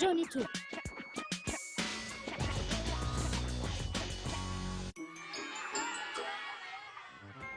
Johnny Two.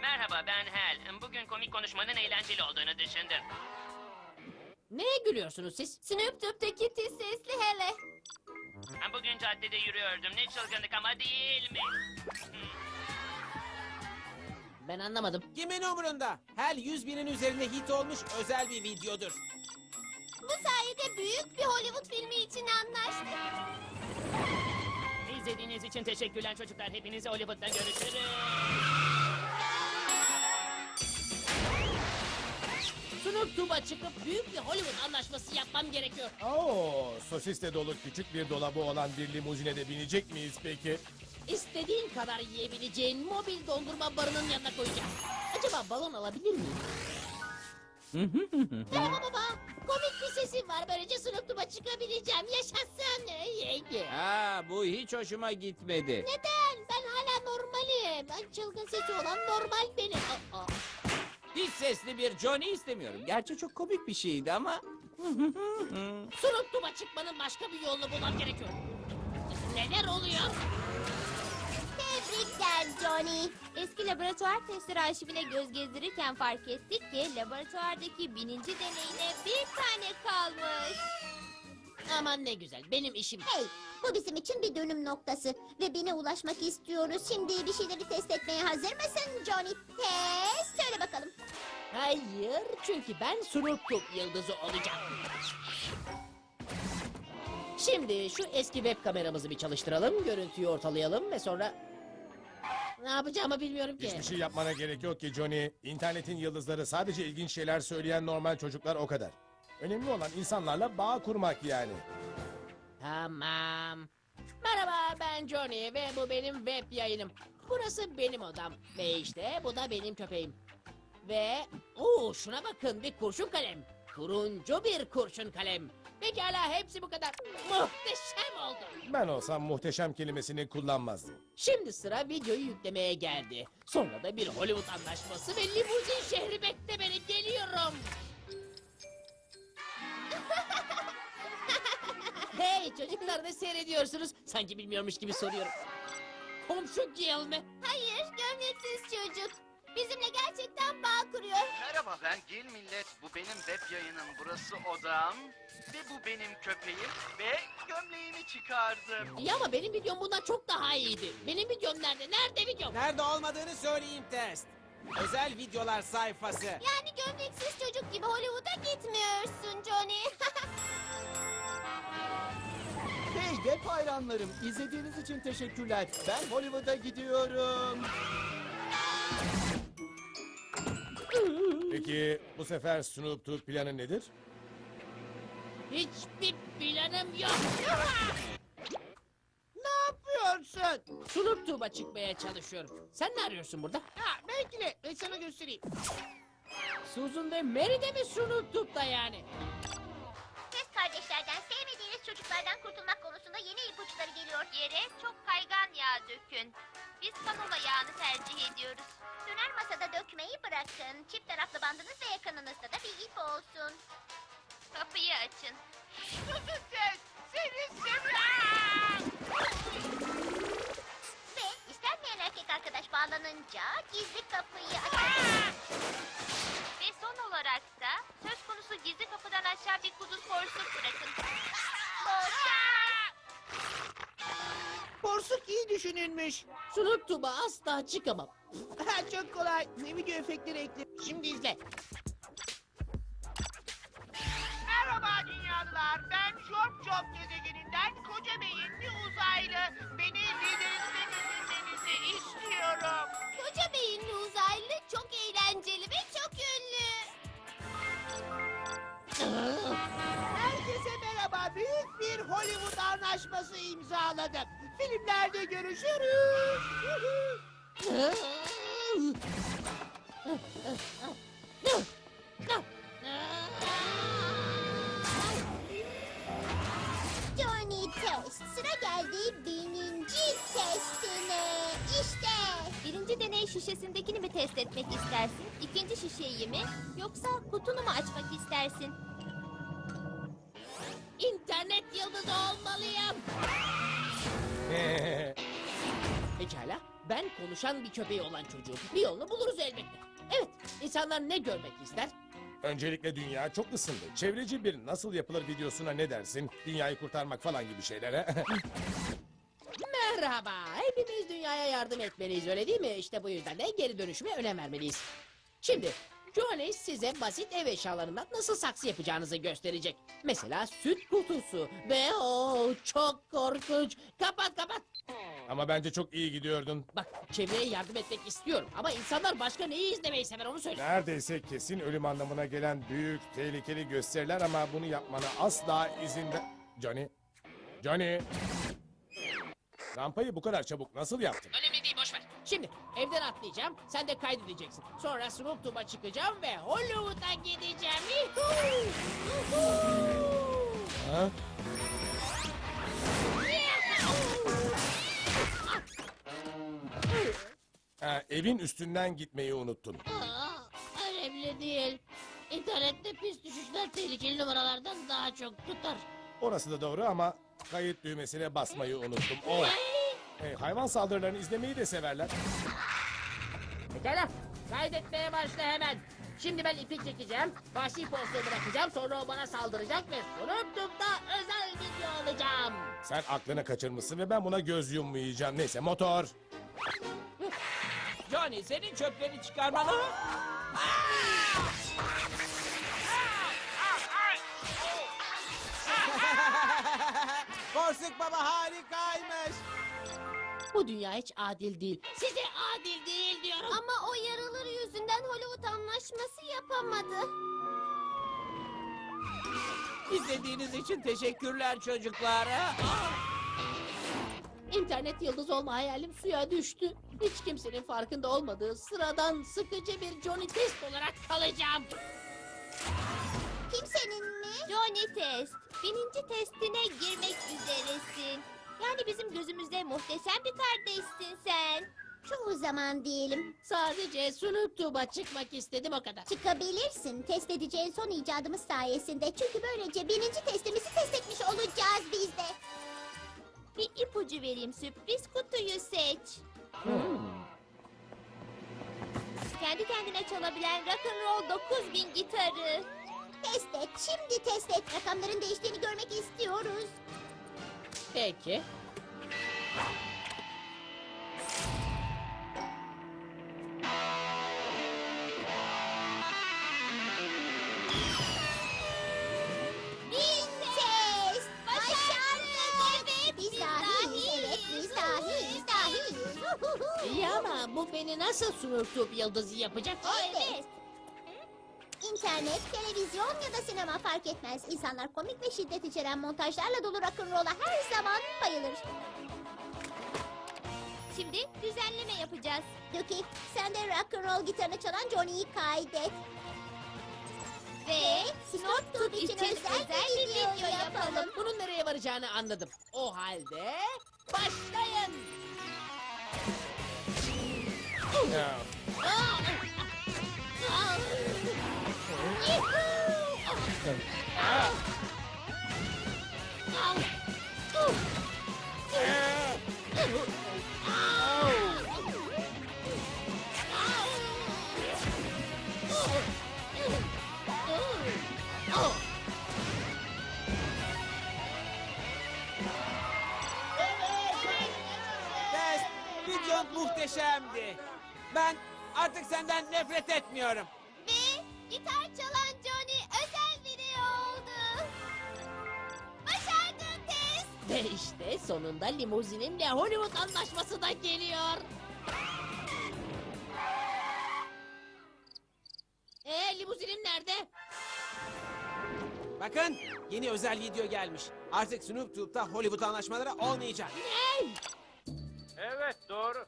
Merhaba ben Hal. Bugün komik konuşmanın eğlenceli olduğunu düşündüm. Neye gülüyorsunuz siz? Snoop Dogg'daki tiz sesli hele. Bugün caddede yürüyordum. Ne çılgınlık ama değil mi? Ben anlamadım. Kimin umurunda? Her 100 binin üzerinde hit olmuş özel bir videodur. Bu sayede büyük bir Hollywood filmi için anlaştık. İzlediğiniz için teşekkürler çocuklar. Hepinizi Hollywood'da görüşürüz. Snoop Dogg'a çıkıp büyük bir Hollywood anlaşması yapmam gerekiyor. Oo, sosisle dolu küçük bir dolabı olan bir limuzine de binecek miyiz peki? İstediğin kadar yiyebileceğin mobil dondurma barının yanına koyacağım. Acaba balon alabilir miyim? Merhaba baba. Komik bir sesim var. Böylece Dogg'a çıkabileceğim. Yaşasın. Ha bu hiç hoşuma gitmedi. Neden? Ben hala normalim. Ben çılgın sesi olan normal benim. Aa, aa. Hiç sesli bir Johnny istemiyorum. Gerçi çok komik bir şeydi ama. Dogg'a çıkmanın başka bir yolunu bulmam gerekiyor. Neler oluyor? Johnny. Eski laboratuvar testleri arşivine göz gezdirirken fark ettik ki laboratuvardaki bininci deneyine bir tane kalmış. Aman ne güzel. Benim işim. Hey, bu bizim için bir dönüm noktası ve birine ulaşmak istiyoruz. Şimdi bir şeyleri test etmeye hazır mısın Johnny? Test, söyle bakalım. Hayır, çünkü ben Snoop Dogg yıldızı olacağım. Şimdi şu eski web kameramızı bir çalıştıralım, görüntüyü ortalayalım ve sonra... Ne yapacağımı bilmiyorum ki. Hiçbir şey yapmana gerek yok ki Johnny. İnternetin yıldızları sadece ilginç şeyler söyleyen normal çocuklar o kadar. Önemli olan insanlarla bağ kurmak yani. Tamam. Merhaba ben Johnny ve bu benim web yayınım. Burası benim odam ve işte bu da benim köpeğim. Ve oo şuna bakın bir kurşun kalem. Turuncu bir kurşun kalem. Pekala hepsi bu kadar. Muhteşem oldu. Ben olsam muhteşem kelimesini kullanmazdım. Şimdi sıra videoyu yüklemeye geldi. Sonra da bir Hollywood anlaşması ve limuzin şehri bekle beni geliyorum. hey çocuklar ne seyrediyorsunuz? Sanki bilmiyormuş gibi soruyorum. Komşu Gil mi? Hayır, gömleksiz çocuk. Bizimle gerçekten bağ kuruyor. Merhaba ben Gil Millet. Bu benim web yayınım. Burası odam. Ve bu benim köpeğim. Ve gömleğimi çıkardım. İyi ama benim videom bundan çok daha iyiydi. Benim videom nerede? Nerede videom? Nerede olmadığını söyleyeyim test. Özel videolar sayfası. Yani gömleksiz çocuk gibi Hollywood'a gitmiyorsun Johnny. Hey web hayranlarım, izlediğiniz için teşekkürler. Ben Hollywood'a gidiyorum. Peki bu sefer Snoop Dogg planı nedir? Hiçbir planım yok. Ne yapıyorsun? Snoop Dogg'a çıkmaya çalışıyorum. Sen ne arıyorsun burada? Ha, belki de ben sana göstereyim. Susan ve Mary de mi Snoop Dogg'da yani? Test kardeşlerden sevmediğiniz çocuklardan kurtulmak konusunda yeni ipuçları geliyor. Yere çok kaygan yağ dökün. Biz kanola yağını tercih ediyoruz. Döner masada dökmeyi bırakın. Çift taraflı bandınız ve yakınınızda da bir ip olsun. Porsuk iyi düşünülmüş. Snoop Dogg'a asla çıkamam. Ha, çok kolay. Ne video efektleri ekle. Şimdi izle. Merhaba dünyalılar. Ben Job Job gezegeninden koca beyinli uzaylı. Beni liderinize dinlemenizi istiyorum. Koca beyinli uzaylı çok eğlenceli ve çok ünlü. Herkese merhaba. Büyük bir Hollywood anlaşması imzaladım. Filmlerde görüşürüz. Johnny test. Sıra geldi bininci testine. İşte. Birinci deney şişesindekini mi test etmek istersin? İkinci şişeyi mi? Yoksa kutunu mu açmak istersin? İnternet yıldızı bulmalıyım. Pekala. Ben konuşan bir köpeği olan çocuğum. Bir yolunu buluruz elbette. Evet. insanlar ne görmek ister? Öncelikle dünya çok ısındı. Çevreci bir nasıl yapılır videosuna ne dersin? Dünyayı kurtarmak falan gibi şeylere. Merhaba. Hepimiz dünyaya yardım etmeliyiz öyle değil mi? İşte bu yüzden de geri dönüşüme önem vermeliyiz. Şimdi Johnny size basit ev eşyalarından nasıl saksı yapacağınızı gösterecek. Mesela süt kutusu ve o çok korkunç. Kapat kapat. Ama bence çok iyi gidiyordun. Bak çevreye yardım etmek istiyorum ama insanlar başka neyi izlemeyi sever onu söyle. Neredeyse kesin ölüm anlamına gelen büyük, tehlikeli gösteriler ama bunu yapmana asla izin ver... Johnny? Johnny? Rampayı bu kadar çabuk nasıl yaptın? Ver. Şimdi evden atlayacağım. Sen de kaydedeceksin. Sonra Snoop Dogg'a çıkacağım ve Hollywood'a gideceğim. Yuhuu! Yuhuu! Ha? Ha, evin üstünden gitmeyi unuttun. Aa, önemli değil. İnternette pis düşüşler tehlikeli numaralardan daha çok tutar. Orası da doğru ama kayıt düğmesine basmayı unuttum. Oh. Hey, hayvan saldırılarını izlemeyi de severler. Pekala. Kaydetmeye başla hemen. Şimdi ben ipi çekeceğim. Vahşi postu bırakacağım. Sonra o bana saldıracak ve Dogg'da özel video alacağım. Sen aklını kaçırmışsın ve ben buna göz yummayacağım. Neyse motor. Johnny senin çöpleri çıkarmana... Borsuk Baba harikaymış. Bu dünya hiç adil değil. Size adil değil diyorum. Ama o yaraları yüzünden Hollywood anlaşması yapamadı. İzlediğiniz için teşekkürler çocuklar. ha? İnternet yıldız olma hayalim suya düştü. Hiç kimsenin farkında olmadığı sıradan sıkıcı bir Johnny Test olarak kalacağım. Kimsenin mi? Johnny Test, bininci testine girmek üzeresin. Yani bizim gözümüzde muhteşem bir kardeşsin sen. Çoğu zaman diyelim. Sadece Snoop Dogg'a çıkmak istedim o kadar. Çıkabilirsin test edeceğin son icadımız sayesinde. Çünkü böylece birinci testimizi test etmiş olacağız biz de. Bir ipucu vereyim, sürpriz kutuyu seç. Kendi kendine çalabilen rock'n'roll 9000 gitarı. Test et, şimdi test et. Rakamların dahiyiz. İyi ama bu beni nasıl Dogg yıldızı yapacak? Evet. İnternet, televizyon ya da sinema fark etmez. İnsanlar komik ve şiddet içeren montajlarla dolu rock'n'roll'a her zaman bayılır. Şimdi düzenleme yapacağız. Duki, sen de rock'n'roll gitarını çalan Johnny'yi kaydet. Ve Snoop Dogg için özel bir video yapalım. Bunun nereye varacağını anladım. O halde başlayın. Videon muhteşemdi. Ben artık senden nefret etmiyorum. Gitar çalan Johnny özel biri oldu. Başardın test. Ve işte sonunda limuzinimle Hollywood anlaşması da geliyor. Ee limuzinim nerede? Bakın yeni özel video gelmiş. Artık Snoop Dogg'da Hollywood anlaşmaları olmayacak. Evet doğru.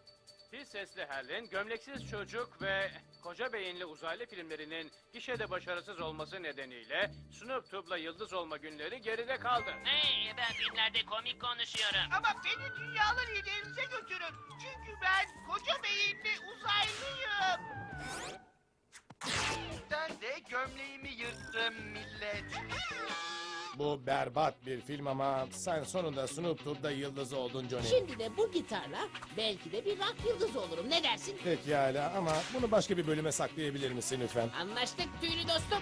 Pil sesli Helen, gömleksiz çocuk ve koca beyinli uzaylı filmlerinin gişede başarısız olması nedeniyle Snoop Dogg'la yıldız olma günleri geride kaldı. Hey ben filmlerde komik konuşuyorum. Ama beni dünyalar liderinize götürün. Çünkü ben koca beyinli uzaylıyım. Yüzden de gömleğimi yırttım millet. Bu berbat bir film ama sen sonunda Snoop Dogg'da yıldız oldun Johnny. Şimdi de bu gitarla belki de bir rock yıldızı olurum. Ne dersin? Pekala ama bunu başka bir bölüme saklayabilir misin lütfen? Anlaştık tüylü dostum.